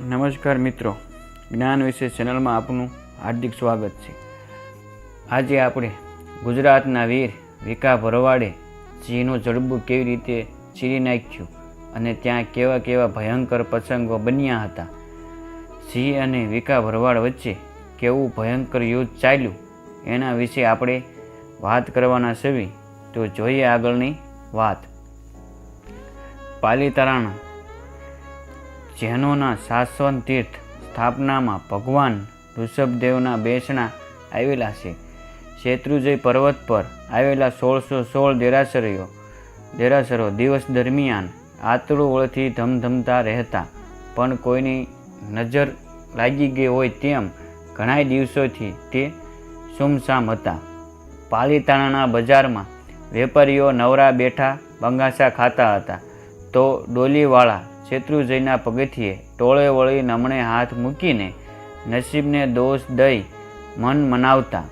નમસ્કાર મિત્રો. જ્ઞાન વિશે ચેનલમાં આપનું હાર્દિક સ્વાગત છે. આજે આપણે ગુજરાતના વીર વિકા ભરવાડે સિંહનું જડબું કેવી રીતે ચીરી નાખ્યું અને ત્યાં કેવા કેવા ભયંકર પ્રસંગો બન્યા હતા. સિંહ અને વિકા ભરવાડ વચ્ચે કેવું ભયંકર યુદ્ધ ચાલ્યું એના વિશે આપણે વાત કરવાના છે તો જોઈએ આગળની વાત. પાલીતારાના જૈનોના સાસવન તીર્થ સ્થાપનામાં ભગવાન ઋષભદેવના બેસણા આવેલા છે. શેત્રુજય પર્વત પર આવેલા સોળસો સોળ દેરાસરીઓ, દેરાસરો દિવસ દરમિયાન આતળુઓળથી ધમધમતા રહેતા, પણ કોઈની નજર લાગી ગઈ હોય તેમ ઘણાય દિવસોથી તે સુમસામ હતા. પાલીતાણાના બજારમાં વેપારીઓ નવરા બેઠા બંગાસા ખાતા હતા. તો ડોલીવાળા શેત્રુજયના પગથિયે ટોળે વળી નમણે હાથ મૂકીને નસીબને દોષ દઈ મન મનાવતા.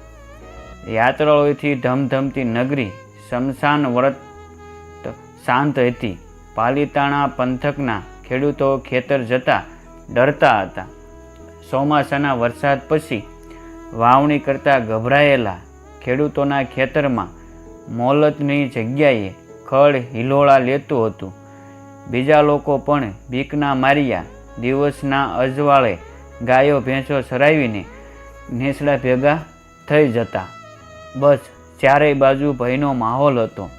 યાત્રાળોથી ધમધમતી નગરી શમશાન વ્રત શાંત હતી. પાલિતાણા પંથકના ખેડૂતો ખેતર જતા ડરતા હતા. ચોમાસાના વરસાદ પછી વાવણી કરતા ગભરાયેલા ખેડૂતોના ખેતરમાં મોલતની જગ્યાએ ખડ હિલોળા લેતું હતું. બીજા લોકો પણ બીકના માર્યા, દિવસના અજવાળે ગાયો ભેંસો સરાવીને નેસડા ભેગા થઈ જતા. બસ ચારેય બાજુ ભયનો માહોલ હતો.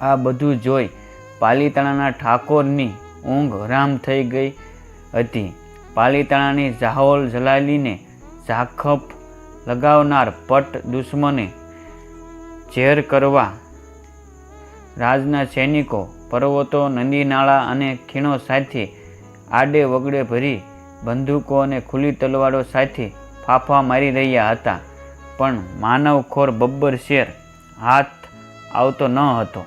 આ બધું જોઈ પાલીતાણાના ઠાકોરની ઊંઘ હરામ થઈ ગઈ હતી. પાલીતાણાની જાહોલ જલાલીને ઝાખપ લગાવનાર પટ દુશ્મને ઝેર કરવા રાજના સૈનિકો પર્વતો, નદી, નાળા અને ખીણો સાથે આડે વગડે ભરી બંદૂકો અને ખુલ્લી તલવારો સાથે ફાફા મારી રહ્યા હતા. પણ માનવખોર બબ્બર શેર હાથ આવતો ન હતો.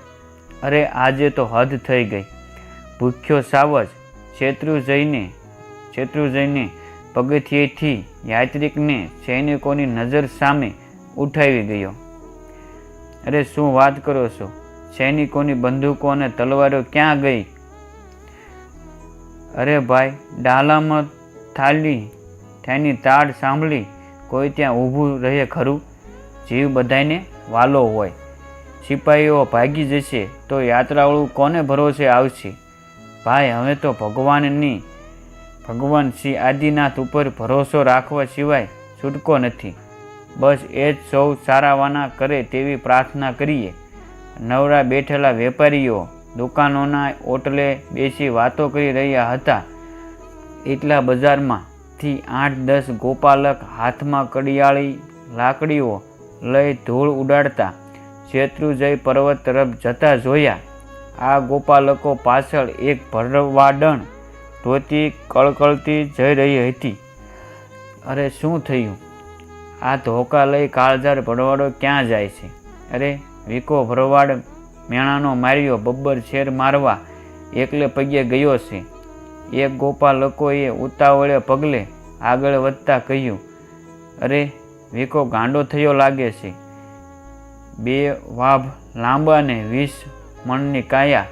અરે, આજે તો હદ થઈ ગઈ. ભૂખ્યો સાવજ શેત્રુજયને શેત્રુજયને પગથિયેથી યાત્રિકને સૈનિકોની નજર સામે ઉઠાવી ગયો. અરે, શું વાત કરો છો? સૈનિકોની બંદૂકો અને તલવારો ક્યાં ગઈ? અરે ભાઈ, ડાલામાં થાલી ત્યાંની તાડ સાંભળી કોઈ ત્યાં ઊભું રહે ખરું? જીવ બધાને વાલો હોય. સિપાહીઓ ભાગી જશે તો યાત્રાળુ કોને ભરોસે આવશે? ભાઈ, હવે તો ભગવાનની, ભગવાન શ્રી આદિનાથ ઉપર ભરોસો રાખવા સિવાય છૂટકો નથી. બસ એ જ સૌ સારાવાના કરે તેવી પ્રાર્થના કરીએ. નવરા બેઠેલા વેપારીઓ દુકાનોના ઓટલે બેસી વાતો કરી રહ્યા હતા. એટલા બજારમાંથી આઠ દસ ગોપાલક હાથમાં કડિયાળી લાકડીઓ લઈ ધૂળ ઉડાડતા શેત્રુજય પર્વત તરફ જતા જોયા. આ ગોપાલકો પાછળ એક ભરવાડણ ધોતી કળકળતી જઈ રહી હતી. અરે, શું થયું? આ ધોકા લઈ કાળજાર ભરવાડો ક્યાં જાય છે? અરે વિકો ભરવાડ મેણાનો માર્યો બબ્બર શેર મારવા એકલે પગે ગયો છે. એક ગોપાલકોએ ઉતાવળે પગલે આગળ વધતા કહ્યું, અરે, વિકો ગાંડો થયો લાગે છે. બે વાભ લાંબા ને વીસ મણની કાયા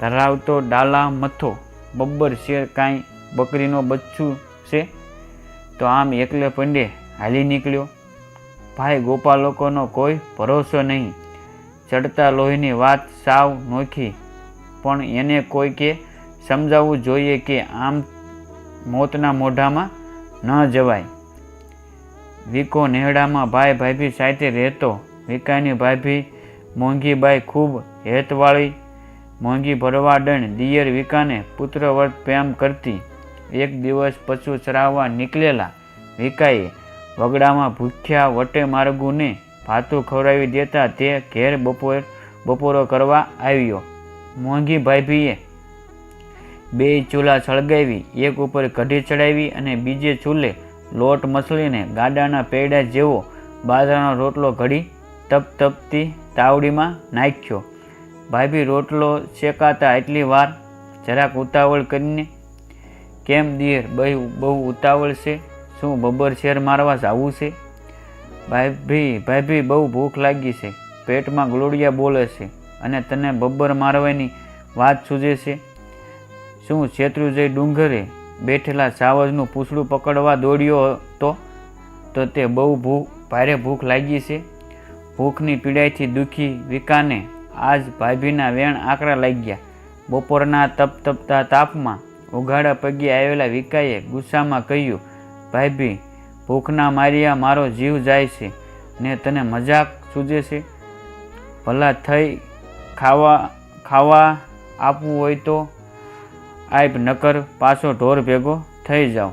ધરાવતો ડાલા મથો બબ્બર શેર કાંઈ બકરીનો બચ્ચું છે? તો આમ એકલે પંડે હાલી નીકળ્યો. ભાઈ ગોપાલકોનો કોઈ ભરોસો નહીં. ચડતા લોહીની વાત સાવ નોખી. પણ એને કોઈકે સમજાવવું જોઈએ કે આમ મોતના મોઢામાં ન જવાય. વિકો નેહડામાં ભાઈ ભાભી સાથે રહેતો. વિકાની ભાભી મોંઘીબાઈ ખૂબ હેતવાળી, મોંઘી ભરવાડણ દિયર વિકાને પુત્રવર્ત પ્રેમ કરતી. એક દિવસ પશુ ચરાવવા નીકળેલા વિકાએ વગડામાં ભૂખ્યા વટે માર્ગુને ભાતું ખવડાવી દેતા તે ઘેર બપોર બપોરો કરવા આવ્યો. મોંઘી ભાભીએ બે ચૂલા સળગાવી, એક ઉપર કઢી ચડાવી અને બીજે ચૂલે લોટ મસળીને ગાડાના પેડા જેવો બાજરાનો રોટલો ઘડી તપ તપતી તાવડીમાં નાખ્યો. ભાભી રોટલો શેકાતા એટલી વાર જરાક ઉતાવળ કરીને, કેમ દિયર, બહુ બહુ ઉતાવળ છે? શું બબર શેર મારવા જવું છે? ભાભી ભાભી બહુ ભૂખ લાગી છે. પેટમાં ગ્લોડિયા બોલે છે અને તને બબ્બર મારવાની વાત સૂજે છે? શું શેત્રુજય ડુંગરે બેઠેલા સાવજનું પૂછડું પકડવા દોડ્યો હતો? તો તે બહુ ભૂખ ભારે ભૂખ લાગી છે. ભૂખની પીડાઈથી દુઃખી વિકાને આજ ભાભીના વેણ આકરા લાગ્યા. બપોરના તપ તપતા તાપમાં ઉઘાડા પગે આવેલા વિકાએ ગુસ્સામાં કહ્યું ભાભી ભૂખના માર્યા મારો જીવ જાય છે ને તને મજાક સૂજે છે? ભલા થઈ ખાવા ખાવા આપવું હોય તો આપ નકર પાછો ઢોર ભેગો થઈ જાઓ.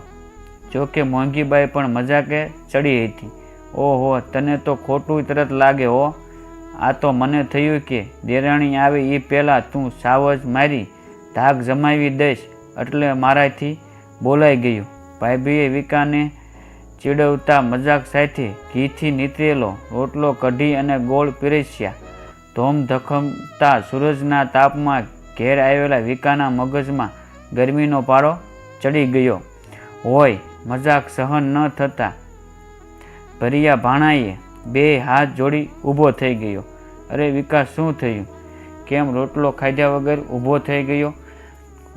જોકે મોંઘીબાઈ પણ મજાકે ચડી હતી. ઓહો, તને તો ખોટું તરત લાગે હો. આ તો મને થયું કે દેરાણી આવે એ પહેલાં તું સાવજ મારી ધાક જમાવી દઈશ એટલે મારાથી બોલાઈ ગયું. ભાઈભીએ વિકાને ચીડવતા મજાક સાથે ઘીથી નીતરેલો, રોટલો કઢી અને ગોળ પીરસ્યા. ધોમ ધખમતા સૂરજના તાપમાં ઘેર આવેલા વિકાના મગજમાં ગરમીનો પારો ચડી ગયો. હોય, મજાક સહન ન થતા. ભરિયા ભાણાએ બે હાથ જોડી ઊભો થઈ ગયો. અરે વિકાસ શું થયું? કેમ રોટલો ખાધ્યા વગર ઊભો થઈ ગયો?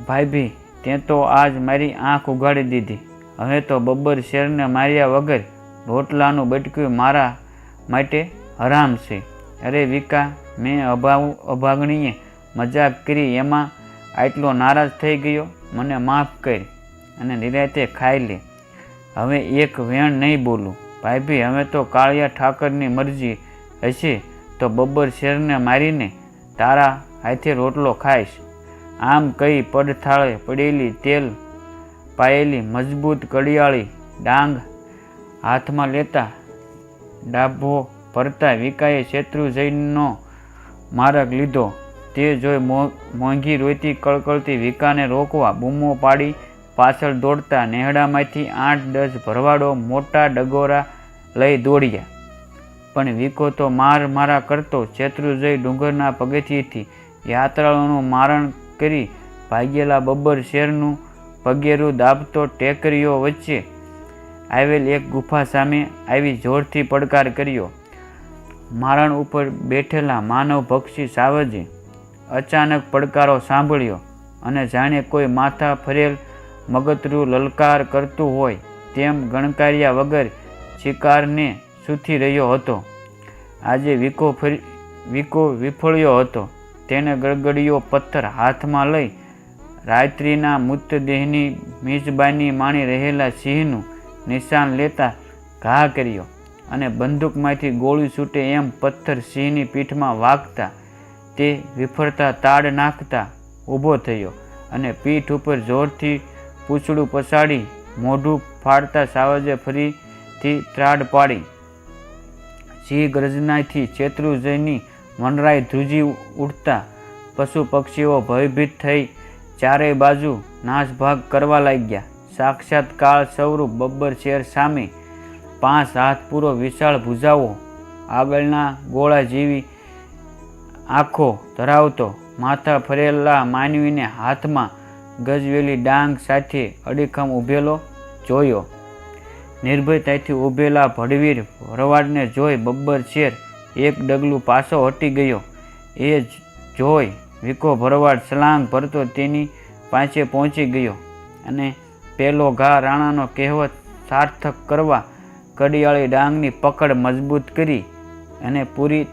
ભાઈભી તે તો આજ મારી આંખ ઉગાડી દીધી. હવે તો બબ્બર શેરને માર્યા વગર રોટલાનું બટક્યું મારા માટે હરામ છે. અરે વિકા, મેં અભાવ, અભાગણીએ મજાક કરી એમાં આટલો નારાજ થઈ ગયો. મને માફ કર અને નિરાતે ખાઈ લે. હવે એક વેણ નહીં બોલું. ભાઈભી હવે તો કાળિયા ઠાકરની મરજી હશે તો બબ્બર શેરને મારીને તારા હાથે રોટલો ખાઈશ. આમ કહી પડથાળે પડેલી તેલ પાયેલી, મજબૂત, કડિયાળી, ડાંગ હાથમાં લેતા ડાભો ભરતા વિકાએ શેત્રુંજયનો માર્ગ લીધો. તે જોઈ મોંઘી રોતી કળકળતી વિકાને રોકવા બૂમો પાડી પાછળ દોડતા નેહડામાંથી આઠ દસ ભરવાડો મોટા ડગોરા લઈ દોડ્યા. પણ વિકો તો માર મારા કરતો શેત્રુજય ડુંગરના પગથિયેથી યાત્રાળુનું મારણ કરી ભાગેલા બબ્બર શેરનું પગેરું દાબતો ટેકરીઓ વચ્ચે આવેલ એક ગુફા સામે આવી જોરથી પડકાર કર્યો. મારણ ઉપર બેઠેલા માનવ ભક્ષી સાવજે અચાનક પડકારો સાંભળ્યો અને જાણે કોઈ માથા ફરેલ મગતરું લલકાર કરતું હોય તેમ ગણકાર્યા વગર શિકારને સૂથી રહ્યો હતો. આજે વિકો ફરી, વિકો વિફળ્યો હતો. તેને ગળગડીયો પથ્થર હાથમાં લઈ રાત્રિના મૃતદેહની મિજબાની માણી રહેલા સિંહનું નિશાન લેતા ઘા કર્યો અને બંદૂકમાંથી ગોળી છૂટે એમ પથ્થર સિંહની પીઠમાં વાગતા તે વિફરતા તાડ નાખતા ઊભો થયો અને પીઠ ઉપર જોરથી પૂંછડું પસાડી મોઢું ફાડતા સાવજે ફરીથી ત્રાડ પાડી. સિંહ ગર્જનાથી છેતરું જઈની મનરાય ધ્રુજી ઉઠતા પશુ પક્ષીઓ ભયભીત થઈ ચારેય બાજુ નાશભાગ કરવા લાગ્યા. સાક્ષાત કાળ સ્વરૂપ બબ્બર શેર સામે પાંચ હાથ પૂરો વિશાળ ભુજાઓ આગળના ગોળા જેવી આંખો ધરાવતો, માથા ફરેલા માનવીને હાથમાં ગજવેલી ડાંગ સાથે અડીખમ ઊભેલો જોયો. નિર્ભયતાથી ઊભેલા ભડવીર ભરવાડને જોઈ બબ્બર શેર એક ડગલું પાછો હટી ગયો. એ જોઈ વિકો ભરવાડ સલાંગ ભરતો તેની પાસે પહોંચી ગયો અને પેલો ઘા રાણાનો કહેવત સાર્થક કરવા કડિયાળી ડાંગની પકડ મજબૂત કરી અને પૂરી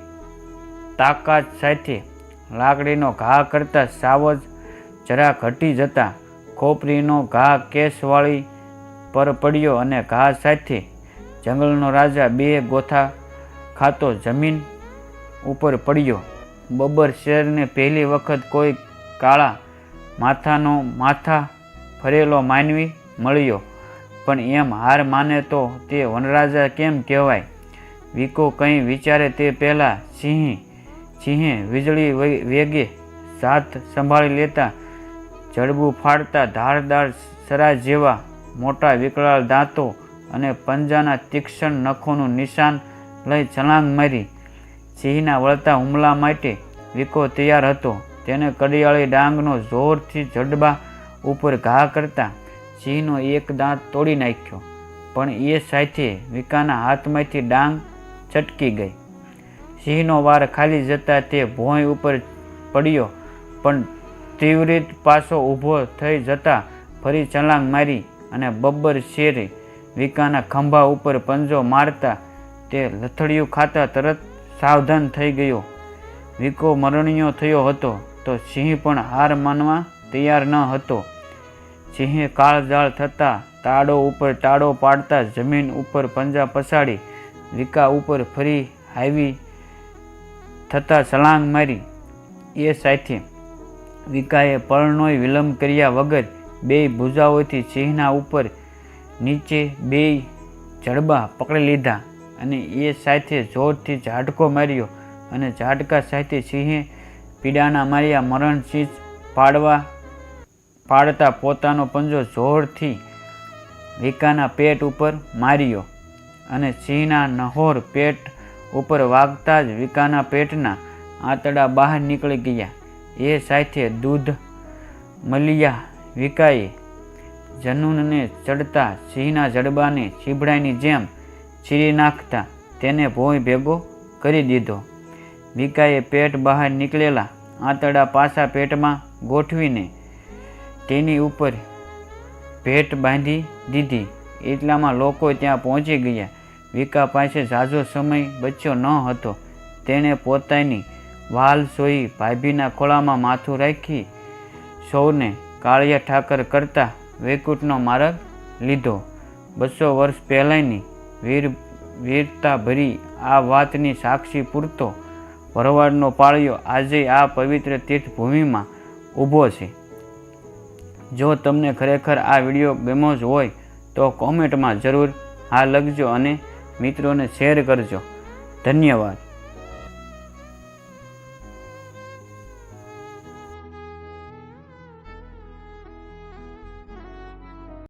તાકાત સાથે લાકડીનો ઘા કરતા સાવજ જરા ઘટી જતા ખોપરીનો ઘા કેસવાળી પર પડ્યો અને ઘા સાથે જંગલનો રાજા બે ગોથા ખાતો જમીન ઉપર પડ્યો. બબ્બર શેરને પહેલી વખત કોઈ કાળા માથાનો માથા ફરેલો માનવી મળ્યો. પણ એમ હાર માને તો તે વનરાજા કેમ કહેવાય? વિકો કંઈ વિચારે તે પહેલાં સિંહ, સિંહે વીજળી વેગે સાથ સંભાળી લેતા જડબું ફાડતા ધારદાર સરા જેવા મોટા વિકરાળ દાંતો અને પંજાના તીક્ષ્ણ નખોનું નિશાન લઈ છલાંગ મારી. સિંહના વળતા હુમલા માટે વિકો તૈયાર હતો. તેને કડિયાળી ડાંગનો જોરથી જડબા ઉપર ઘા કરતા સિંહનો એક દાંત તોડી નાખ્યો, પણ એ સાથે વિકાના હાથમાંથી ડાંગ છટકી ગઈ. સિંહનો વાર ખાલી જતા તે ભોંય ઉપર પડ્યો, પણ તીવ્રિત પાછો ઊભો થઈ જતા ફરી છલાંગ મારી અને બબ્બર શેરે વિકાના ખંભા ઉપર પંજો મારતા તે લથડિયું ખાતા તરત સાવધાન થઈ ગયો. વિકો મરણીયો થયો હતો તો સિંહ પણ હાર માનવા તૈયાર ન હતો. સિંહે કાળજાળ થતાં તાળો ઉપર તાળો પાડતા જમીન ઉપર પંજા પસાડી વિકા ઉપર ફરી હાવી થતાં છલાંગ મારી. એ સાથે વિકાએ પળનોય વિલંબ કર્યા વગર બે ભુજાઓથી સિંહના ઉપર નીચે બે જડબા પકડી લીધા. અને એ સાથે જોરથી ઝાટકો માર્યો અને ઝાટકા સાથે સિંહે પીડાના માર્યા મરણ ચીજ પાડવા, પાડતા પોતાનો પંજો જોરથી વિકાના પેટ ઉપર માર્યો અને સિંહના નહોર પેટ ઉપર વાગતા જ વિકાના પેટના આંતડા બહાર નીકળી ગયા. એ સાથે દૂધ મલિયા વિકાએ જનુનને ચડતા સિંહના જડબાને ચીભડાની જેમ ચીરી નાખતા તેને ભોંય ભેગો કરી દીધો. વિકાએ પેટ બહાર નીકળેલા આંતડા પાછા પેટમાં ગોઠવીને તેની ઉપર ભેટ બાંધી દીધી. એટલામાં લોકો ત્યાં પહોંચી ગયા. વિકા પાસે ઝાઝો સમય બચ્યો ન હતો. તેણે પોતાની વાલ સોઈ ભાભીના ખોળામાં માથું રાખી સૌને કાળિયા ઠાકર કરતા વૈકુંઠનો માર્ગ લીધો. બસો વર્ષ પહેલાંની વીર વીરતા ભરી આ વાતની સાક્ષી પૂરતો ભરવાડનો પાળ્યો આજે આ પવિત્ર તીર્થભૂમિમાં ઊભો છે. જો તમને ખરેખર આ વીડિયો ગમ્યો જ હોય તો કોમેન્ટમાં જરૂર હા લખજો અને મિત્રોને શેર કરજો. ધન્યવાદ.